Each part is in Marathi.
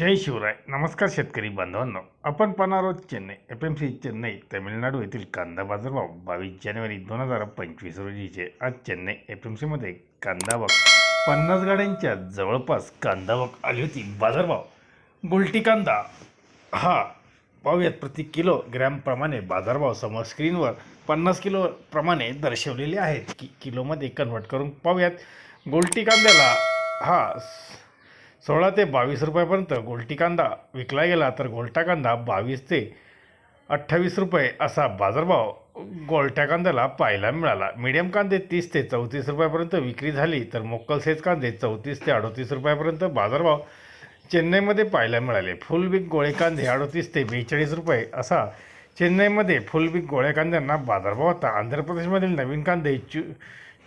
जय शिवराय. नमस्कार शेतकरी बांधवांनो. आपण पाहणार आहोत Chennai. F M C Chennai Tamil Nadu येथील कांदा बाजारभाव बावीस जानेवारी दोन हजार पंचवीस रोजीचे आज चेन्नई एफ एम सीमध्ये कांदा पन्नास गाड्यांच्या जवळपास कांदा आली होती बाजारभाव गुलटी कांदा हा पाहूयात प्रति किलो ग्रॅमप्रमाणे बाजारभाव समोर स्क्रीनवर पन्नास किलो प्रमाणे दर्शवलेले आहेत. की किलोमध्ये कन्वर्ट करून पाहूयात. गोलटी कांद्याला हा सोळा ते बावीस रुपयापर्यंत गोलटी कांदा विकला गेला तर गोलटा कांदा बावीस ते अठ्ठावीस रुपये असा बाजारभाव गोलट्या कांद्याला पाहायला मिळाला. मीडियम कांदे तीस ते चौतीस रुपयापर्यंत विक्री झाली तर मोक्कल सेज कांदे चौतीस ते अडतीस रुपयापर्यंत बाजारभाव चेन्नईमध्ये पाहायला मिळाले. फुल बिग गोळे कांदे अडतीस ते बेचाळीस रुपये असा चेन्नईमध्ये फुल बिग गोळ्या कांद्यांना बाजारभाव होता. आंध्र प्रदेशमधील नवीन कांदे चु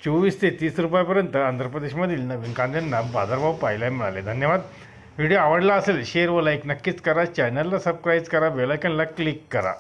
चोवीस ते तीस रुपयापर्यंत आंध्र प्रदेशमधील नवीन कांद्यांना बाजारभाव पाहायला मिळाले. धन्यवाद. व्हिडिओ आवडला असेल शेअर व लाईक नक्कीच करा. चॅनलला सबस्क्राईब करा बेलायकनला क्लिक करा.